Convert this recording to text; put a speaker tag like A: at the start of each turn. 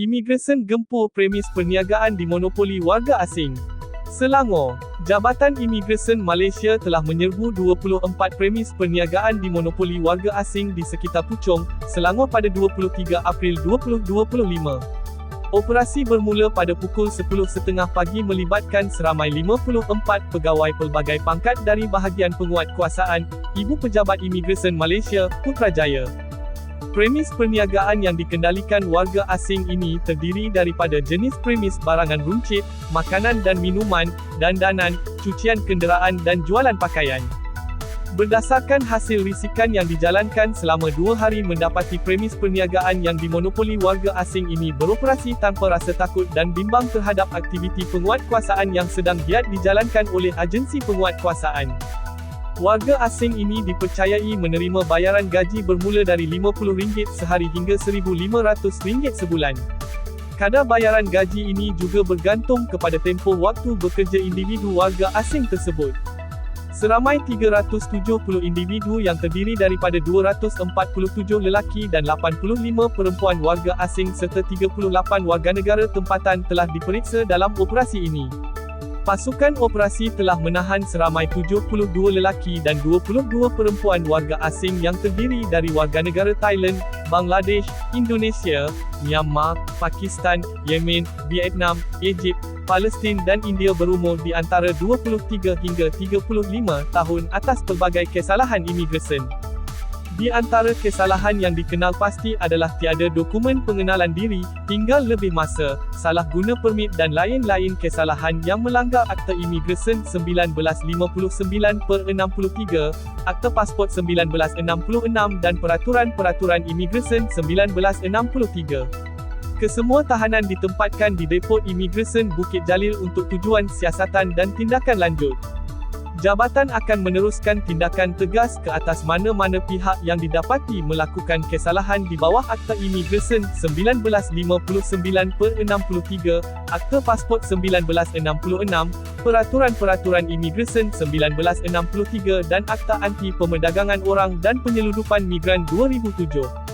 A: Imigresen gempur premis perniagaan dimonopoli warga asing. Selangor, Jabatan Imigresen Malaysia telah menyerbu 24 premis perniagaan dimonopoli warga asing di sekitar Puchong, Selangor pada 23 April 2025. Operasi bermula pada pukul 10.30 pagi melibatkan seramai 54 pegawai pelbagai pangkat dari bahagian penguat kuasaan, Ibu Pejabat Imigresen Malaysia, Putrajaya. Premis perniagaan yang dikendalikan warga asing ini terdiri daripada jenis premis barangan runcit, makanan dan minuman, dandanan, cucian kenderaan dan jualan pakaian. Berdasarkan hasil risikan yang dijalankan selama dua hari mendapati premis perniagaan yang dimonopoli warga asing ini beroperasi tanpa rasa takut dan bimbang terhadap aktiviti penguatkuasaan yang sedang giat dijalankan oleh agensi penguatkuasaan. Warga asing ini dipercayai menerima bayaran gaji bermula dari RM50 sehari hingga RM1,500 sebulan. Kadar bayaran gaji ini juga bergantung kepada tempoh waktu bekerja individu warga asing tersebut. Seramai 370 individu yang terdiri daripada 247 lelaki dan 85 perempuan warga asing serta 38 warga negara tempatan telah diperiksa dalam operasi ini. Pasukan operasi telah menahan seramai 72 lelaki dan 22 perempuan warga asing yang terdiri dari warga negara Thailand, Bangladesh, Indonesia, Myanmar, Pakistan, Yemen, Vietnam, Egypt, Palestin dan India berumur di antara 23 hingga 35 tahun atas pelbagai kesalahan imigresen. Di antara kesalahan yang dikenal pasti adalah tiada dokumen pengenalan diri, tinggal lebih masa, salah guna permit dan lain-lain kesalahan yang melanggar Akta Imigresen 1959 per 63, Akta Pasport 1966 dan Peraturan-Peraturan Imigresen 1963. Kesemua tahanan ditempatkan di Depot Imigresen Bukit Jalil untuk tujuan siasatan dan tindakan lanjut. Jabatan akan meneruskan tindakan tegas ke atas mana-mana pihak yang didapati melakukan kesalahan di bawah Akta Imigresen 1959 per 63, Akta Pasport 1966, Peraturan-Peraturan Imigresen 1963 dan Akta Anti Pemerdagangan Orang dan Penyeludupan Migran 2007.